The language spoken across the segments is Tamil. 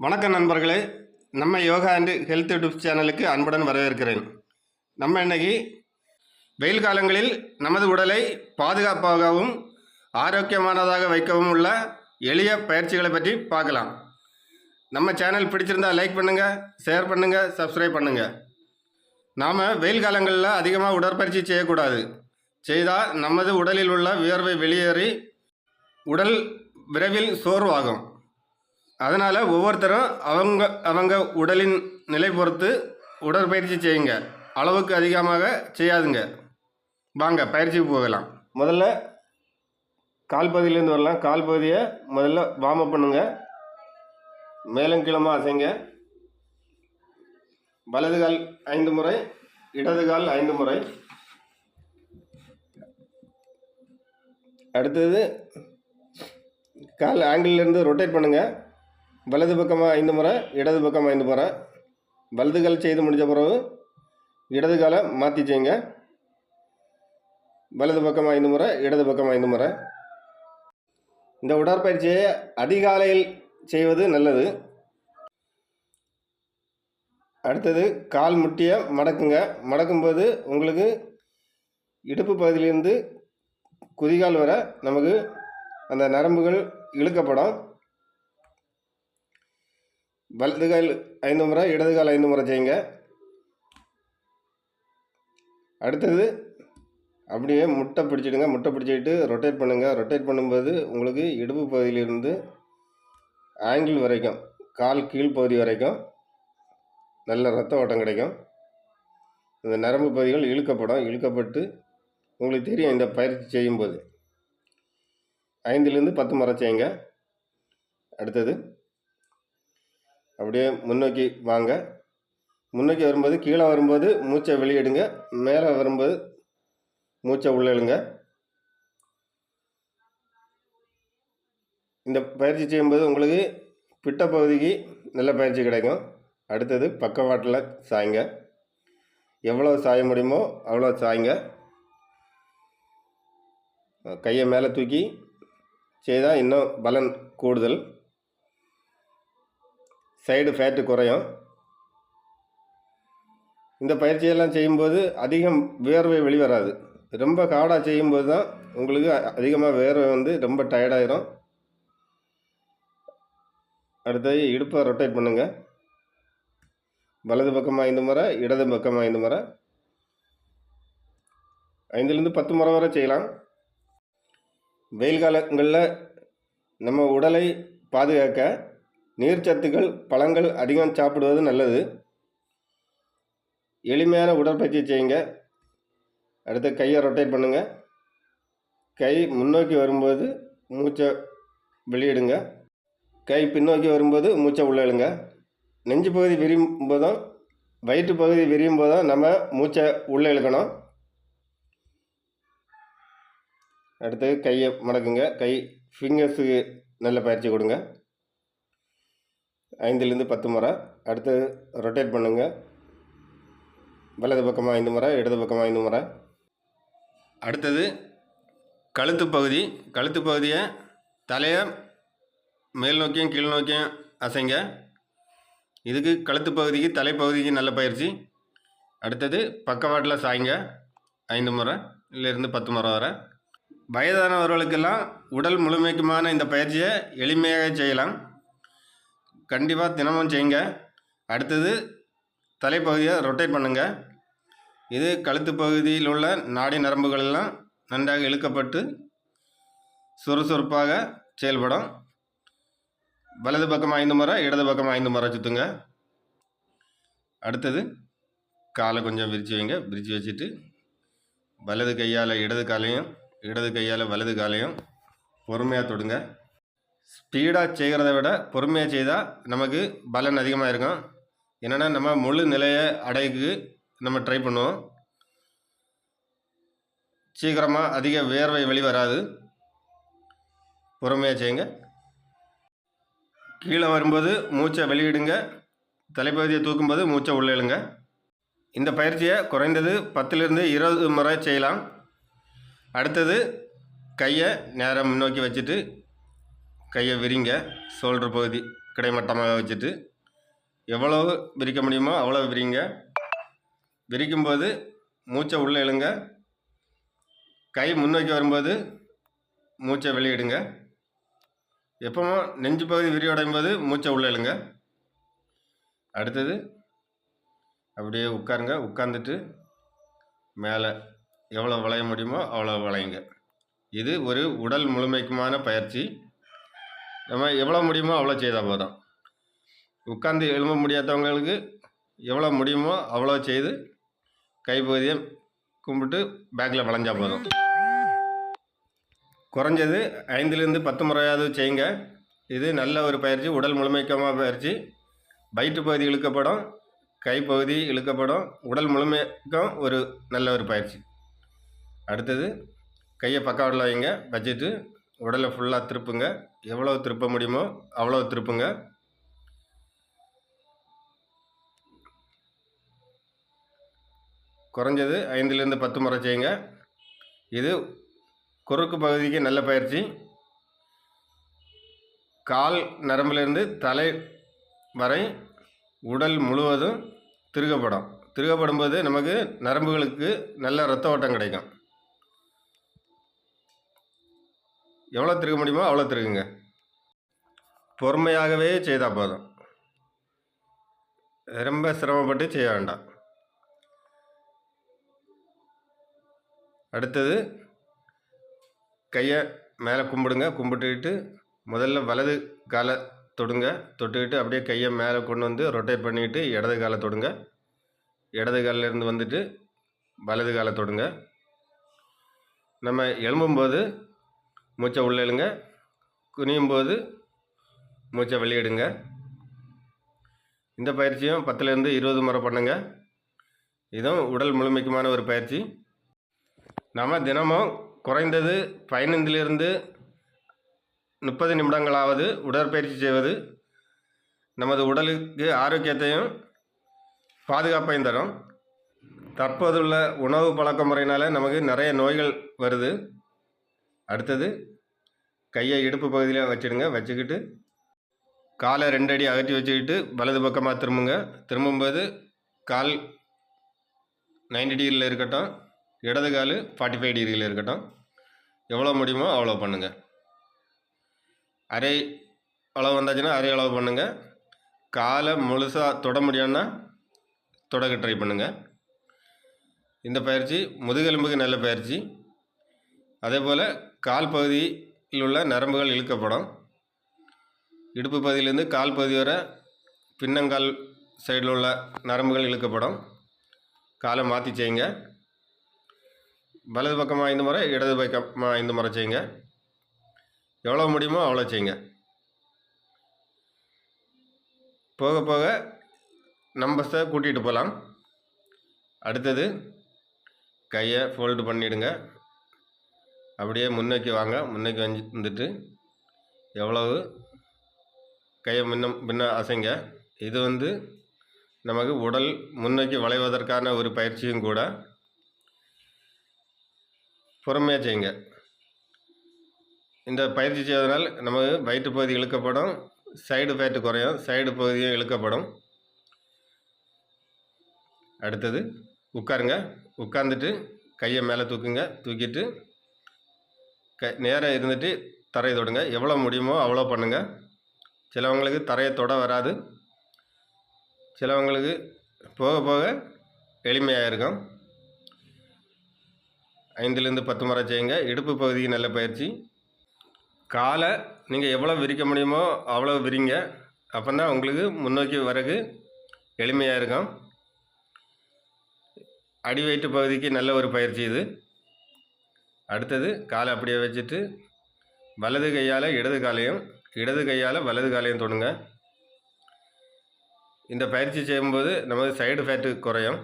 வணக்கம் நண்பர்களே. நம்ம யோகா அண்ட் ஹெல்த் யூடியூப் சேனலுக்கு அன்புடன் வரவேற்கிறேன். நம்ம இன்னைக்கு வெயில் காலங்களில் நமது உடலை பாதுகாப்பாகவும் ஆரோக்கியமானதாக வைக்கவும் உள்ள எளிய பயிற்சிகளை பற்றி பார்க்கலாம். நம்ம சேனல் பிடிச்சிருந்தா லைக் பண்ணுங்கள் ஷேர் பண்ணுங்கள் சப்ஸ்கிரைப் பண்ணுங்கள் நாம் வெயில் காலங்களில் அதிகமாக உடற்பயிற்சி செய்யக்கூடாது. செய்தால் நமது உடலில் உள்ள வியர்வை வெளியேறி உடல் விரைவில் சோர்வாகும். அதனால் ஒவ்வொருத்தரும் அவங்க அவங்க உடலின் நிலை பொறுத்து உடற்பயிற்சி செய்யுங்க. அளவுக்கு அதிகமாக செய்யாதுங்க. வாங்க பயிற்சிக்கு போகலாம். முதல்ல கால் பகுதியிலேருந்து வரலாம். கால் பகுதியை முதல்ல வார்ம் அப் பண்ணுங்கள் மேலும் கீழமாக அசைங்க. வலது கால் ஐந்து முறை இடது கால் ஐந்து முறை. அடுத்தது கால் ஆங்கிள்லேருந்து ரொட்டேட் பண்ணுங்கள் வலது பக்கமாக ஐந்து முறை இடது பக்கம் ஐந்து முறை. வலது கால் செய்து முடிஞ்ச பிறகு இடது காலை மாற்றி செய்யுங்க. வலது பக்கம் ஐந்து முறை இடது பக்கம் ஐந்து முறை. இந்த உடற்பயிற்சியை அதிகாலையில் செய்வது நல்லது. அடுத்தது கால் முட்டியை மடக்குங்க. மடக்கும்போது உங்களுக்கு இடுப்பு பகுதியிலேருந்து குதிகால் வர நமக்கு அந்த நரம்புகள் இழுக்கப்படும். வலது கால் ஐந்து முறை இடது கால் ஐந்து முறை செய்யுங்க. அடுத்தது அப்படியே முட்டை பிடிச்சிடுங்க. முட்டை பிடிச்சிக்கிட்டு ரொட்டேட் பண்ணுங்கள் ரொட்டேட் பண்ணும்போது உங்களுக்கு இடுப்பு பகுதியிலிருந்து ஆங்கிள் வரைக்கும் கால் கீழ் பகுதி வரைக்கும் நல்ல ரத்த ஓட்டம் கிடைக்கும். இந்த நரம்பு பகுதிகள் இழுக்கப்படும். இழுக்கப்பட்டு உங்களுக்கு தெரியும் இந்த பயிற்சி செய்யும்போது. ஐந்துலேருந்து பத்து முறை செய்யுங்க. அடுத்தது அப்படியே முன்னோக்கி வாங்க. முன்னோக்கி வரும்போது கீழே வரும்போது மூச்சை வெளியிடுங்க. மேலே வரும்போது மூச்சை உள்ளிழுங்க இந்த பயிற்சி செய்யும்போது உங்களுக்கு பிட்ட பகுதிக்கு நல்ல பயிற்சி கிடைக்கும். அடுத்தது பக்கவாட்டில் சாய்ங்க. எவ்வளோ சாய முடியுமோ அவ்வளோ சாய்ங்க. கையை மேலே தூக்கி செய்தால் இன்னும் பலன் கூடுதல். சைடு ஃபேட்டு குறையும். இந்த பயிற்சியெல்லாம் செய்யும்போது அதிகம் வேர்வை வெளிவராது. ரொம்ப காடாக செய்யும்போது தான் உங்களுக்கு அதிகமாக வேர்வை வந்து ரொம்ப டயர்டாயிரும் அடுத்தது இடுப்பை ரொட்டேட் பண்ணுங்கள் வலது பக்கம் ஐந்து முறை இடது பக்கம் ஐந்து முறை. ஐந்துலேருந்து பத்து முறை வரை செய்யலாம். வெயில் காலங்களில் நம்ம உடலை பாதுகாக்க நீர்ச்சத்துக்கள் பழங்கள் அதிகம் சாப்பிடுவது நல்லது. எளிமையான உடற்பயிற்சி செய்யுங்க. அடுத்து கையை ரொட்டேட் பண்ணுங்கள் கை முன்னோக்கி வரும்போது மூச்சை வெளியிடுங்க. கை பின்னோக்கி வரும்போது மூச்சை உள்ளே இழுங்க. நெஞ்சு பகுதி விரியும் போதும் வயிற்று பகுதி விரியும் போதும் நம்ம மூச்சை உள்ளே இழுக்கணும். அடுத்து கையை மடக்குங்க. கை ஃபிங்கர்ஸுக்கு நல்ல பயிற்சி கொடுங்க. ஐந்துலேருந்து பத்து முறை. அடுத்து ரொட்டேட் பண்ணுங்கள் வலது பக்கமாக ஐந்து முறை இடது பக்கமாக ஐந்து முறை. அடுத்தது கழுத்து பகுதி. கழுத்து பகுதியை தலையை மேல் நோக்கியும் கீழ் நோக்கியும் அசைங்க. இதுக்கு கழுத்து பகுதிக்கு தலைப்பகுதிக்கு நல்ல பயிற்சி. அடுத்தது பக்கவாட்டில் சாய்ங்க. ஐந்து முறை இருந்து பத்து முறை வர. வயதானவர்களுக்கெல்லாம் உடல் முழுமைக்குமான இந்த பயிற்சியை எளிமையாக செய்யலாம். கண்டிப்பாக தினமும் செய்யுங்க. அடுத்தது தலைப்பகுதியை ரொட்டேட் பண்ணுங்கள் இது கழுத்து பகுதியில் உள்ள நாடி நரம்புகள் எல்லாம் நன்றாக இழுக்கப்பட்டு சுறுசுறுப்பாக செயல்படும். வலது பக்கம் ஐந்து முறை இடது பக்கம் ஐந்து முறை சுற்றுங்க அடுத்தது காலை கொஞ்சம் விரித்து வைங்க. விரித்து வச்சுட்டு வலது கையால் இடது காலையும் இடது கையால் வலது காலையும் பொறுமையாக தொடுங்க. ஸ்பீடாக செய்கிறத விட பொறுமையாக செய்தால் நமக்கு பலன் அதிகமாக இருக்கும். என்னென்னா நம்ம முழு நிலையை அடைக்கு நம்ம ட்ரை பண்ணுவோம். சீக்கிரமாக அதிக வேர்வை வெளிவராது பொறுமையாக செய்யுங்க. கீழே வரும்போது மூச்சை வெளியிடுங்க. தலைப்பகுதியை தூக்கும்போது மூச்சை உள்ளே இழுங்க. இந்த பயிற்சியை குறைந்தது பத்துலேருந்து இருபது முறை செய்யலாம். அடுத்தது கையை நேரம் முன்னோக்கி வச்சுட்டு கையை விரிங்க ஷோல்டர் பகுதி கிடைமட்டமாக வச்சுட்டு எவ்வளவு விரிக்க முடியுமோ அவ்வளோ விரிங்க. விரிக்கும்போது மூச்சை உள்ளே இழுங்க. கை முன்னோக்கி வரும்போது மூச்சை வெளியிடுங்க. எப்பவும் நெஞ்சு பகுதி விரிவடையும் போது மூச்சை உள்ளே இழுங்க. அடுத்தது அப்படியே உட்காருங்க. உட்காந்துட்டு மேலே எவ்வளோ வளைய முடியுமோ அவ்வளோ வளையுங்க. இது ஒரு உடல் முழுமைக்குமான பயிற்சி. நம்ம எவ்வளோ முடியுமோ அவ்வளோ செய்தால் போதும். உட்காந்து எழும்ப முடியாதவங்களுக்கு எவ்வளோ முடியுமோ அவ்வளோ செய்து கைப்பகுதியை கும்பிட்டு பேக்கில் வளைஞ்சா போதும். குறைஞ்சது ஐந்துலேருந்து பத்து முறையாவது செய்யுங்க. இது நல்ல ஒரு பயிற்சி உடல் முழுமைக்கமாக பயிற்சி. வயிற்று பகுதி இழுக்கப்படும் கைப்பகுதி இழுக்கப்படும் உடல் முழுமைக்கும் ஒரு நல்ல ஒரு பயிற்சி. அடுத்தது கையை பக்கவாட்டில் வைங்க வச்சுட்டு உடலை ஃபுல்லாக திருப்புங்க. எவ்வளோ திருப்ப முடியுமோ அவ்வளோ திருப்புங்க. குறைஞ்சது ஐந்துலேருந்து பத்து முறை செய்யுங்க. இது குறுக்கு பகுதிக்கு நல்ல பயிற்சி. கால் நரம்பிலிருந்து தலை வரை உடல் முழுவதும் திருகப்படும். திருகப்படும் போது நமக்கு நரம்புகளுக்கு நல்ல ரத்த ஓட்டம் கிடைக்கும். எவ்வளோ திருக்க முடியுமோ அவ்வளோ திருக்குங்க பொறுமையாகவே செய்தால் போதும். ரொம்ப சிரமப்பட்டு செய்ய வேண்டாம். அடுத்தது கையை மேலே கும்பிடுங்க. கும்பிட்டுக்கிட்டு முதல்ல வலது காலை தொடுங்க. தொட்டுக்கிட்டு அப்படியே கையை மேலே கொண்டு வந்து ரொட்டேட் பண்ணிக்கிட்டு இடது காலை தொடுங்க. இடது கால்ல இருந்து வந்துட்டு வலது காலை தொடுங்க. நம்ம எழும்பும்போது மூச்சை உள்ளே இழுங்க. குனியும் போது மூச்சை வெளியிடுங்க. இந்த பயிற்சியும் பத்துலேருந்து இருபது முறை பண்ணுங்க. இதுவும் உடல் முழுமைக்குமான ஒரு பயிற்சி. நம்ம தினமும் குறைந்தது பதினைந்திலிருந்து முப்பது நிமிடங்களாவது உடற்பயிற்சி செய்வது நமது உடலுக்கு ஆரோக்கியத்தையும் பாதுகாப்பையும் தரும். தற்போதுள்ள உணவு பழக்க முறையினால் நமக்கு நிறைய நோய்கள் வருது. அடுத்தது கையை இடுப்பு பகுதியில் வச்சுடுங்க. வச்சுக்கிட்டு காலை ரெண்டு அடி அகற்றி வச்சுக்கிட்டு வலது பக்கமாக திரும்புங்க. திரும்பும்போது கால் நைன்டி டிகிரியில் இருக்கட்டும் இடது கால் ஃபார்ட்டி ஃபைவ் டிகிரியில் இருக்கட்டும். எவ்வளோ முடியுமோ அவ்வளோ பண்ணுங்கள் அரை அளவு வந்தாச்சுன்னா அரை அளவு பண்ணுங்கள் காலை முழுசாக தொட முடியும்னா தொடக்க ட்ரை பண்ணுங்கள் இந்த பயிற்சி முதுகெலும்புக்கு நல்ல பயிற்சி. அதே போல் கால் பகுதியில் உள்ள நரம்புகள் இழுக்கப்படும். இடுப்பு பகுதியிலேருந்து கால் பகுதி வரை பின்னங்கால் சைடில் உள்ள நரம்புகள் இழுக்கப்படும். காலை மாற்றி செய்யுங்க. வலது பக்கமாக ஐந்து முறை இடது பக்கமாக ஐந்து முறை செய்யுங்க. எவ்வளோ முடியுமோ அவ்வளோ செய்யுங்க. போக போக நம்பர்ஸை கூட்டிகிட்டு போகலாம் அடுத்தது கையை ஃபோல்டு பண்ணிவிடுங்க அப்படியே முன்னோக்கி வாங்க. முன்னோக்கி வந்து வந்துட்டு எவ்வளவு கையை முன்ன முன்ன அசைங்க. இது வந்து நமக்கு உடல் முன்னோக்கி வளைவதற்கான ஒரு பயிற்சியும் கூட பொறுமையாக செய்யுங்க. இந்த பயிற்சி செய்வதனால் நமக்கு வயிற்று பகுதி இழுக்கப்படும் சைடு ஃபேட்டு குறையும் சைடு பகுதியும் இழுக்கப்படும். அடுத்தது உட்காருங்க. உட்காந்துட்டு கையை மேலே தூக்குங்க. தூக்கிட்டு க நேராக இருந்துட்டு தரையை தொடுங்க. எவ்வளோ முடியுமோ அவ்வளோ பண்ணுங்கள் சிலவங்களுக்கு தரையை தொட வராது. சிலவங்களுக்கு போக போக எளிமையாக இருக்கும். ஐந்துலேருந்து பத்து முறை செய்யுங்க. இடுப்பு பகுதிக்கு நல்ல பயிற்சி. காலை நீங்கள் எவ்வளோ விரிக்க முடியுமோ அவ்வளோ விரிங்க. அப்போ தான் உங்களுக்கு முன்னோக்கி வரகு எளிமையாக இருக்கும். அடி வயிற்று பகுதிக்கு நல்ல ஒரு பயிற்சி இது. அடுத்தது காலை அப்படியே வச்சுட்டு வலது கையால் இடது காலையும் இடது கையால் வலது காலையும் தொடுங்க. இந்த பயிற்சி செய்யும்போது நமது சைடு ஃபேட்டு குறையும்.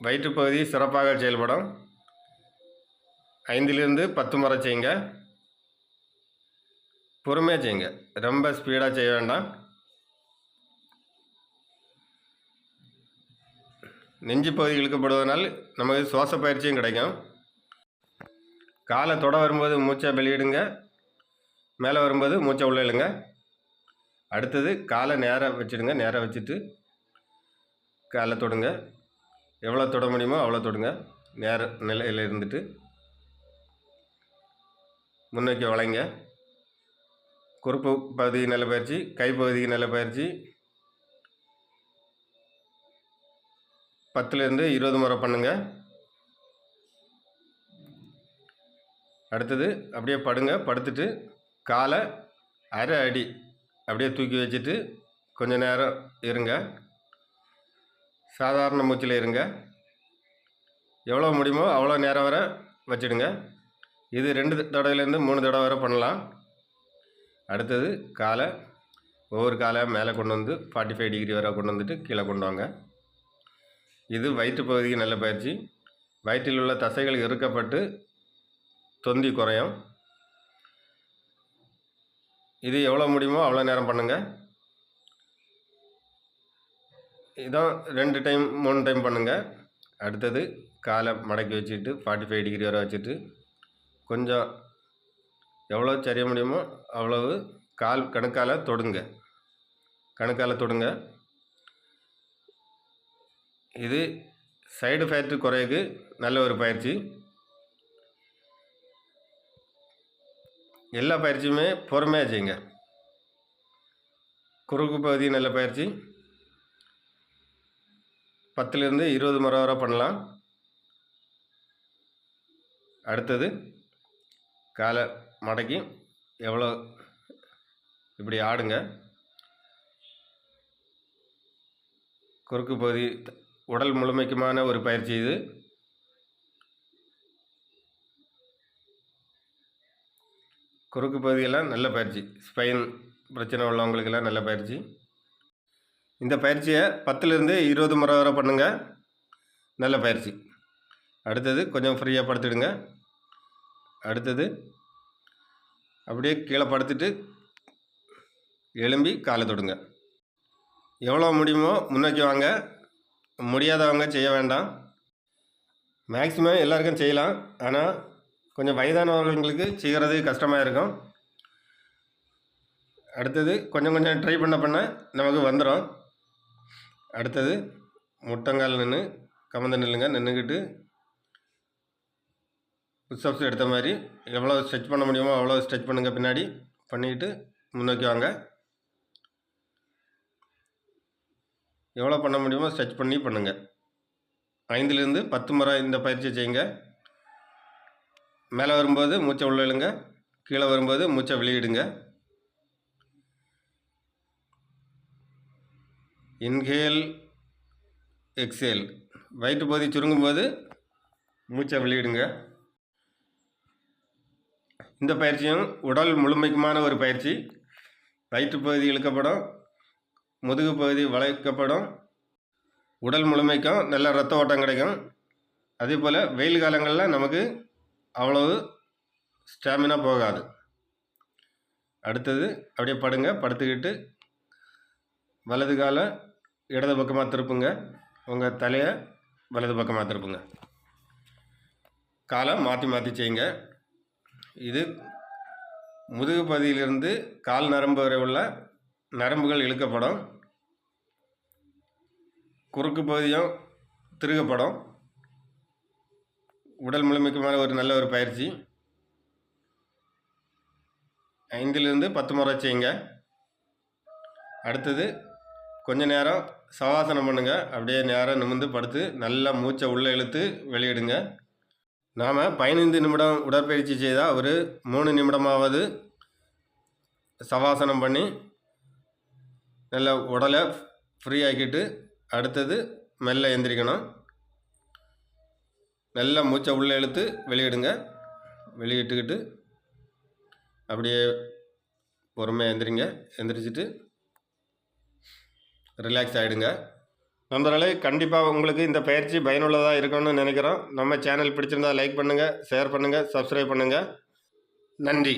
வயிற்றுப்பகுதி சிறப்பாக செயல்படும். ஐந்திலிருந்து பத்து முறை செய்யுங்க. பொறுமையாக செய்யுங்க. ரொம்ப ஸ்பீடாக செய்ய வேண்டாம். நெஞ்சு பகுதி இழுக்கப்படுவதனால் நமக்கு சுவாச பயிற்சியும் கிடைக்கும். காலை தொட வரும்போது மூச்சை வெளியிடுங்க. மேலே வரும்போது மூச்சை உள்ள இழுங்க. அடுத்தது காலை நேராக வச்சுடுங்க. நேராக வச்சுட்டு காலை தொடுங்க. எவ்வளோ தொட முடியுமோ அவ்வளோ தொடுங்க. நேர நிலையில் இருந்துட்டு முன்னோக்கி வளைங்க. குறுப்பு பகுதி நல்ல பயிற்சி கைப்பகுதிக்கு நல்ல பத்துலேருந்து இருபது முறை பண்ணுங்கள் அடுத்தது அப்படியே படுங்க. படுத்துட்டு காலை அரை அடி அப்படியே தூக்கி வச்சுட்டு கொஞ்சம் நேரம் இருங்க. சாதாரண மூச்சில் இருங்க. எவ்வளோ முடியுமோ அவ்வளோ நேரம் வர வச்சிடுங்க. இது ரெண்டு தடவைலேருந்து மூணு தடவை வரை பண்ணலாம். அடுத்தது காலை ஒவ்வொரு காலை மேலே கொண்டு வந்து ஃபார்ட்டி ஃபைவ் டிகிரி வரை கொண்டு வந்துட்டு கீழே கொண்டு வாங்க. இது வயிற்று பகுதிக்கு நல்ல பயிற்சி. வயிற்றில் உள்ள தசைகள் இறுக்கப்பட்டு தொந்தி குறையும். இது எவ்வளோ முடியுமோ அவ்வளோ நேரம் பண்ணுங்கள் இதான் ரெண்டு டைம் மூணு டைம் பண்ணுங்கள் அடுத்தது காலை மடக்கி வச்சுட்டு ஃபார்ட்டி ஃபைவ் டிகிரி வரை வச்சுட்டு கொஞ்சம் எவ்வளோ சரிய முடியுமோ அவ்வளவு கால் கணுக்கால் தொடுங்க. கணுக்கால் தொடுங்க. இது சைடு ஃபேட்டு குறையுக்கு நல்ல ஒரு பயிற்சி. எல்லா பயிற்சியுமே பொறுமையாக செய்யுங்க. குறுக்கு பகுதி நல்ல பயிற்சி. பத்துலேருந்து இருபது முறை வரை பண்ணலாம். அடுத்தது காலை மடக்கி எவ்வளோ இப்படி ஆடுங்க. குறுக்கு பகுதி உடல் முழுமைக்குமான ஒரு பயிற்சி இது. குறுக்கு பகுதியெல்லாம் நல்ல பயிற்சி. ஸ்பைன் பிரச்சனை உள்ளவங்களுக்கெல்லாம் நல்ல பயிற்சி. இந்த பயிற்சியை பத்துலேருந்து இருபது முறை வரை பண்ணுங்கள் நல்ல பயிற்சி. அடுத்தது கொஞ்சம் ஃப்ரீயாக படுத்துடுங்க. அடுத்தது அப்படியே கீழே படுத்துட்டு எழும்பி காலை தொடுங்க. எவ்வளோ முடியுமோ முன்னோக்கி வாங்க. முடியாதவங்க செய்ய வேண்டாம். மேக்ஸிமம் எல்லாருக்கும் செய்யலாம். ஆனால் கொஞ்சம் வயதானவர்களுக்கு செய்கிறது கஷ்டமாக இருக்கும். அடுத்தது கொஞ்சம் கொஞ்சம் ட்ரை பண்ண பண்ண நமக்கு வந்துடும் அடுத்தது முட்டங்கால் நின்று கமந்து நில்லுங்க நின்றுக்கிட்டு புஷ்அப்ஸ் எடுத்த மாதிரி எவ்வளோ ஸ்ட்ரெச் பண்ண முடியுமோ அவ்வளோ ஸ்ட்ரெச் பண்ணுங்கள் பின்னாடி. பண்ணிக்கிட்டு முன்னோக்கி வாங்க. எவ்வளோ பண்ண முடியுமோ ஸ்ட்ரெச் பண்ணி பண்ணுங்கள் ஐந்துலேருந்து பத்து முறை இந்த பயிற்சியை செய்யுங்க. மேலே வரும்போது மூச்சை உள்ள இழுங்க. கீழே வரும்போது மூச்சை வெளியிடுங்க. இன்ஹேல் எக்ஸேல் வயிற்று பகுதி சுருங்கும்போது மூச்சை வெளியிடுங்க. இந்த பயிற்சியும் உடல் முழுமைக்குமான ஒரு பயிற்சி. வயிற்று பகுதி இழுக்கப்படும். முதுகு பகுதி வளைக்கப்படும். உடல் முழுமைக்கும் நல்ல ரத்த ஓட்டம் கிடைக்கும். அதே போல் வெயில் காலங்களில் நமக்கு அவ்வளவு ஸ்டாமினா போகாது. அடுத்தது அப்படியே படுங்க படுத்துக்கிட்டு வலது காலை இடது பக்கமாக திருப்புங்க. உங்கள் தலையை வலது பக்கமாக திருப்புங்க. காலை மாற்றி மாற்றி செய்யுங்க. இது முதுகு பகுதியிலிருந்து கால் நரம்பு வரை உள்ள நரம்புகள் இழுக்கப்படும். குறுக்கு பகுதியும் திருகப்படும். உடல் முழுமைக்குமான ஒரு நல்ல ஒரு பயிற்சி. ஐந்திலிருந்து பத்து முறை செய்யுங்க. அடுத்தது கொஞ்ச நேரம் சவாசனம் பண்ணுங்கள் அப்படியே நேரம் நிமிர்ந்து படுத்து நல்லா மூச்சை உள்ளே இழுத்து வெளியிடுங்க. நாம் பதினைந்து நிமிடம் உடற்பயிற்சி செய்தால் ஒரு மூணு நிமிடமாவது சவாசனம் பண்ணி நல்ல உடலை ஃப்ரீ ஆக்கிட்டு அடுத்தது மெல்ல எந்திரிக்கணும். நல்லா மூச்சை உள்ளே இழுத்து வெளியிடுங்க. வெளியிட்டுக்கிட்டு அப்படியே பொறுமையாக எந்திரிங்க. எந்திரிச்சிட்டு ரிலாக்ஸ் ஆகிடுங்க நண்பர்களே கண்டிப்பாக உங்களுக்கு இந்த பயிற்சி பயனுள்ளதாக இருக்கும்னு நினைக்கிறோம். நம்ம சேனல் பிடிச்சிருந்தா லைக் பண்ணுங்கள் ஷேர் பண்ணுங்கள் சப்ஸ்கிரைப் பண்ணுங்கள் நன்றி.